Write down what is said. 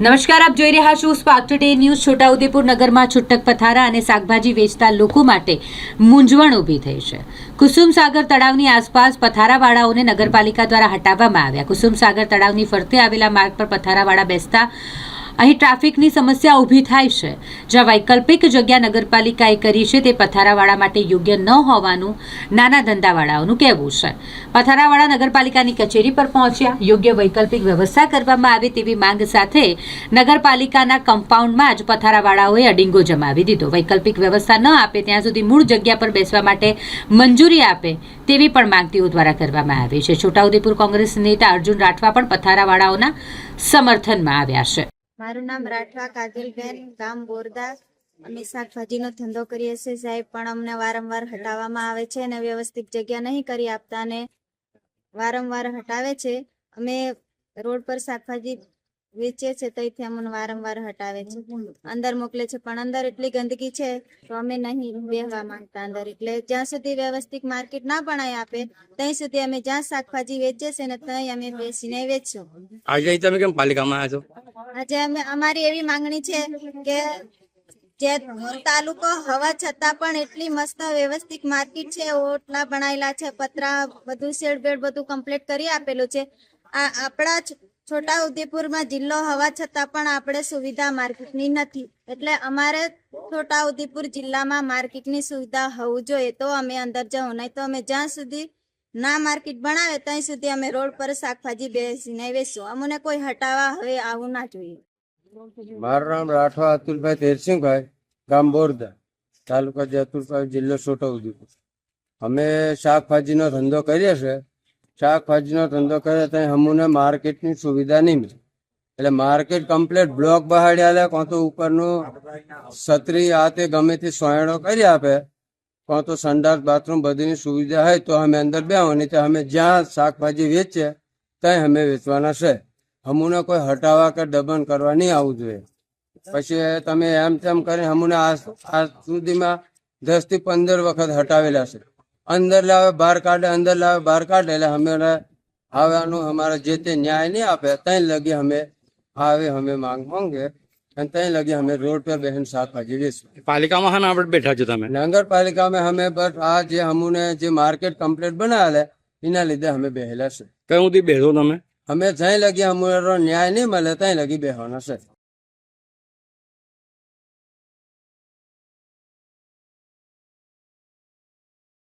નમસ્કાર, આપ જોઈ રહ્યા છો સ્પાર્ક ટુડે ન્યૂઝ છોટાઉદેપુર નગરમાં છૂટક પથારા અને શાકભાજી વેચતા લોકો માટે મૂંઝવણ ઊભી થઈ છે. કુસુમસાગર તળાવની આસપાસ પથારાવાળાઓને નગરપાલિકા દ્વારા હટાવવામાં આવ્યા. કુસુમસાગર તળાવની ફરતે આવેલા માર્ગ પર પથારાવાળા બેસતા અહીં ટ્રાફિકની સમસ્યા ઊભી થાય છે. જ્યાં વૈકલ્પિક જગ્યા નગરપાલિકાએ કરી છે તે પથારાવાળા માટે યોગ્ય ન હોવાનું નાના ધંધાવાળાઓનું કહેવું છે. પથારાવાળા નગરપાલિકાની કચેરી પર પહોંચ્યા. યોગ્ય વૈકલ્પિક વ્યવસ્થા કરવામાં આવે તેવી માંગ સાથે નગરપાલિકાના કમ્પાઉન્ડમાં જ પથારાવાળાઓએ અડિંગો જમાવી દીધો. વૈકલ્પિક વ્યવસ્થા ન આપે ત્યાં સુધી મૂળ જગ્યા પર બેસવા માટે મંજૂરી આપે તેવી પણ માંગ તેઓ દ્વારા કરવામાં આવી છે. છોટાઉદેપુર કોંગ્રેસ નેતા અર્જુન રાઠવા પણ પથારાવાળાઓના સમર્થનમાં આવ્યા છે. મારું નામ રાઠવા કાજલબેન, ગામ બોરદા અમે શાકભાજીનો ધંધો કરીએ છીએ સાહેબ, પણ અમને વારંવાર હટાવવામાં આવે છે અને વ્યવસ્થિત જગ્યા નહીં કરી આપતા અને વારંવાર હટાવે છે. અમે રોડ પર શાકભાજી વેચીએ છીએ ત્યાંથી અમને વારંવાર હટાવે છે. અંદર મોકલે છે, પણ અંદર એટલી ગંદકી છે તો અમે નહીં બેહવા માંગતા અંદર. એટલે જ્યાં સુધી વ્યવસ્થિત માર્કેટ ના બનાવી આપે ત્યાં સુધી અમે જ્યાં શાકભાજી વેચીએ છીએ ને ત્યાં અમે બેસીને વેચશું. આજે તમે કેમ પાલિકામાં આવ્યા છો? આજે અમે, અમારી એવી માંગણી છે કે જે તાલુકો હોવા છતાં પણ એટલી મસ્ત વ્યવસ્થિત માર્કેટ છે, ઓટલા બનાયેલા છે, પતરા બધું શેડ બેડ બધું કમ્પ્લીટ કરી આપેલું છે. આ આપણા છોટા ઉદેપુરમાં જિલ્લો હોવા છતાં પણ આપણે સુવિધા માર્કેટની નથી. એટલે અમારે છોટા ઉદેપુર જિલ્લામાં માર્કેટની સુવિધા હોવું જોઈએ તો અમે અંદર જવું, નહીં તો અમે જ્યાં સુધી ના માર્કેટ ભણાવે ત્યાં સુધી અમે રોડ પર શાકભાજી બેસીને વેચશું. અમને કોઈ હટાવવા હવે આવું ના જોઈએ. મારું નામ રાઠવા અતુલભાઈ તેરસિંહભાઈ, ગામ બોરદા, તાલુકા જતુરભાઈ જિલ્લો છોટાઉદેપુર અમે શાકભાજીનો ધંધો કરીએ છે શાકભાજીનો ધંધો કરીએ ત્યાં અમને માર્કેટની સુવિધા નહીં મળે. એટલે માર્કેટ કમ્પ્લીટ બ્લોક બહાડ્યા કાં તો ઉપરનું છત્રી આ તે ગમે તે સોયણો કરી આપે. કાં તો સંડાસ, બાથરૂમ બધીની સુવિધા હોય તો અમે અંદર બેહો, નહીં તો અમે જ્યાં શાકભાજી વેચીએ ત્યાં અમે વેચવાના છે. અમુને કોઈ હટાવવા કે દબન કરવા નહીં આવવું જોઈએ. પછી તમે એમ તેમ કરીને અમુને આજ સુધીમાં દસથી પંદર વખત હટાવેલા છે. અંદર લાવે, બહાર કાઢે, અંદર લાવે, બહાર કાઢે, એટલે અમે આવવાનું અમારે જે તે ન્યાય નહીં આપે, ત્યાં લગી અમે આવે, અમે માંગ માંગે. અને ત્યાં લગી અમે રોડ પર બેહીને શાકભાજી વેચીએ પાલિકામાં હા આપણે બેઠા છો તમે? નગરપાલિકામાં અમે બસ આ જે અમુને જે માર્કેટ કમ્પ્લેટ બનાવેલા એના લીધે અમે બેહેલા છે કયું સુધી બેહો તમે? અમે જ્યાં લગી અમારો ન્યાય નહીં મળે ત્યાં લગી બેહવાના છે